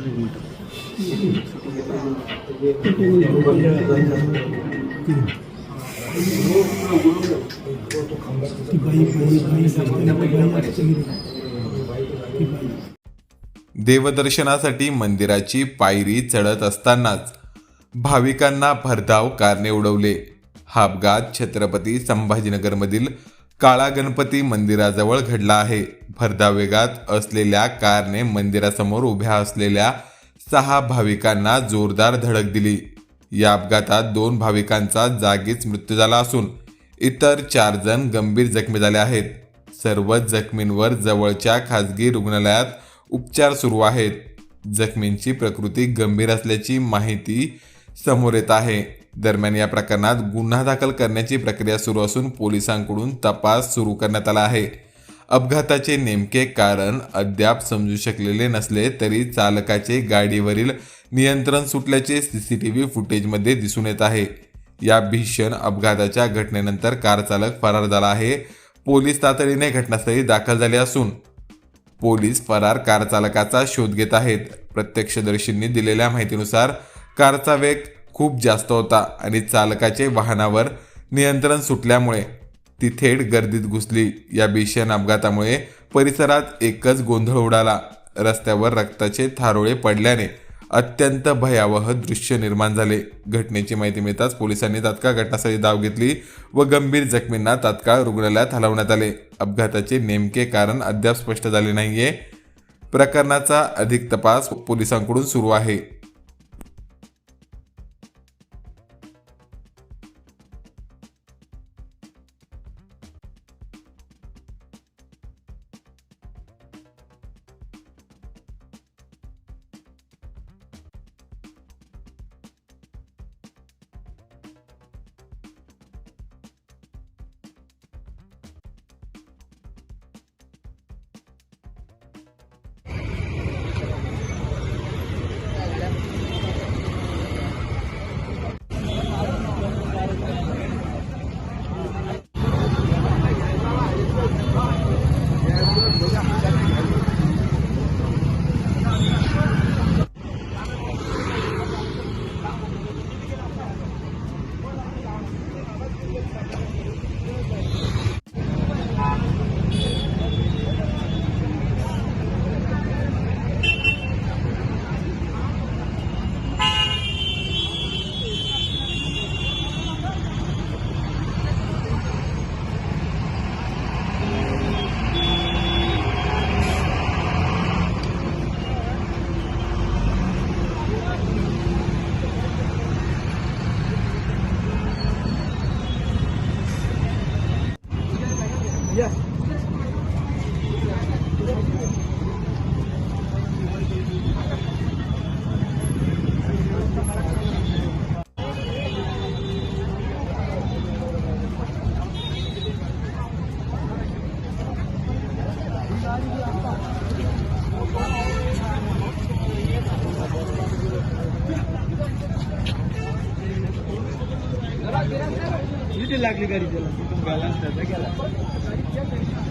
Sir एक देवदर्शनासाठी मंदिराची पायरी चढत असतानाच भाविकांना भरधाव कारने उडवले. हा अपघात छत्रपती संभाजीनगरमधील काळा गणपती मंदिराजवळ घडला आहे. भरधाव वेगात असलेल्या कारने मंदिरासमोर उभ्या असलेल्या सहा भाविकांना जोरदार धडक दिली. या अपघातात दोन भाविकांचा जागीच मृत्यू झाला असून इतर चार जण गंभीर जखमी झाले आहेत. सर्वच जखमींवर जवळच्या खासगी रुग्णालयात उपचार सुरू आहेत. जखमींची प्रकृती गंभीर असल्याची माहिती समोर येत आहे. दरम्यान या प्रकरणात गुन्हा दाखल करण्याची प्रक्रिया सुरू असून पोलिसांकडून तपास सुरू करण्यात आला आहे. अपघाताचे नेमके कारण अद्याप समजू शकलेले नसले तरी चालकाचे गाडीवरील नियंत्रण सुटल्याचे सीसीटीव्ही फुटेजमध्ये दिसून येत आहे. या भीषण अपघाताच्या घटनेनंतर कार चालक फरार झाला आहे. पोलीस तातडीने घटनास्थळी दाखल झाले असून पोलीस फरार कार चालकाचा शोध घेत आहेत. प्रत्यक्षदर्शींनी दिलेल्या माहितीनुसार कारचा वेग खूप जास्त होता आणि चालकाचे वाहनावर नियंत्रण सुटल्यामुळे ती थेट गर्दीत घुसली. या भीषण अपघातामुळे परिसरात एकच गोंधळ उडाला. रस्त्यावर रक्ताचे थारोळे पडल्याने अत्यंत भयावह दृश्य निर्माण झाले. घटनेची माहिती मिळताच पोलिसांनी तात्काळ घटनास्थळी धाव घेतली व गंभीर जखमींना तात्काळ रुग्णालयात हलवण्यात आले. अपघाताचे नेमके कारण अद्याप स्पष्ट झाले नाहीये. प्रकरणाचा अधिक तपास पोलिसांकडून सुरू आहे. किती लागली गाडी त्याला बॅलन्स त्याचा गेला Yeah,